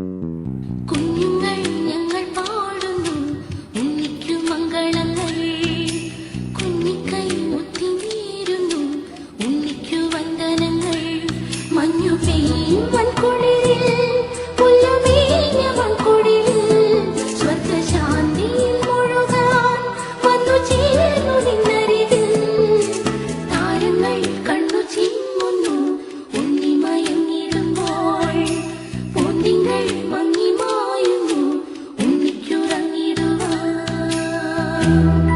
Mm-hmm. you.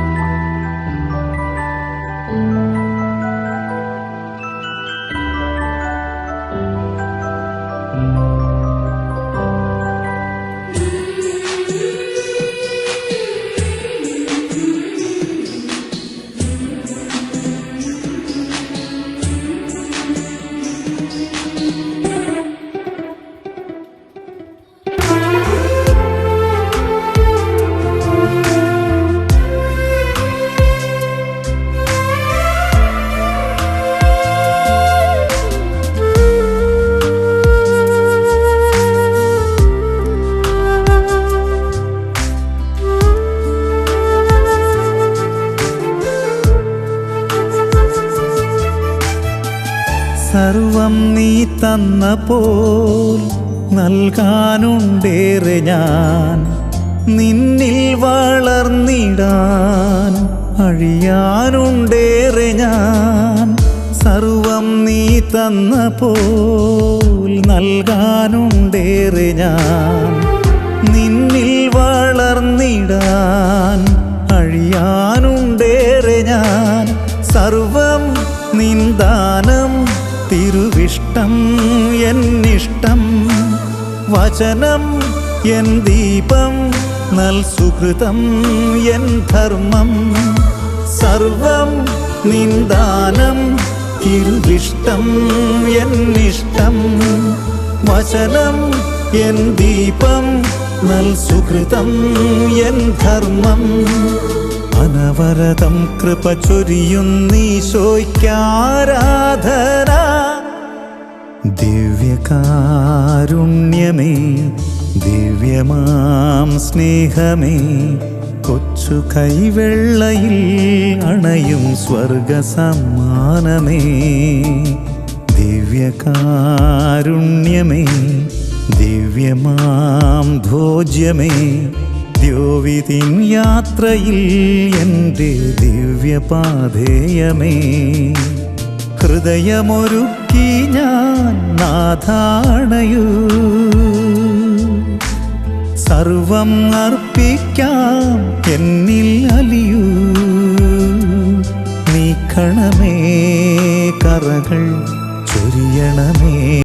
സർവം നീ തന്ന പോൽ നൽകാനുണ്ടേറെ ഞാൻ. നിന്നിൽ വളർന്നിടാൻ അഴിയാനുണ്ടേറെ ഞാൻ. സർവം നീ തന്ന പോൽ നൽകാനുണ്ടേറെ ഞാൻ. നിന്നിൽ വളർന്നിടാൻ അഴിയാനുണ്ടേറെ ഞാൻ. സർവം നിന്ദാനം തിരുവിഷ്ടം എന്നിഷ്ടം വചനം എൻ ദീപം നൽ സുഹൃതം എൻ ധർമ്മം. സർവം നിന്ദാനം തിരുവിഷ്ടം എന്നിഷ്ടം. വചനം എൻ ദീപം നൽ സുഹൃതം എൻ ധർമ്മം. അനവരതം കൃപ ചൊരിയുന്നീശോയ്ക്കാരാധന ദിവ്യകാരുണ്യമേ ദിവ്യമാം സ്നേഹമേ കൊച്ചു കൈവെള്ളയിൽ അണയും സ്വർഗ സമ്മാനമേ ദിവ്യകാരുണ്യമേ ദിവ്യമാം ഭോജ്യമേ ദ്യോവിതിൻ യാത്രയിൽ എന്റെ ദിവ്യപാധേയമേ ഹൃദയമൊരുക്കി ഞാൻ നാഥാണയൂ. സർവം അർപ്പിക്കാം എന്നിൽ അലിയൂ. നീക്കണമേ കറകൾ ചൊരിയണമേ.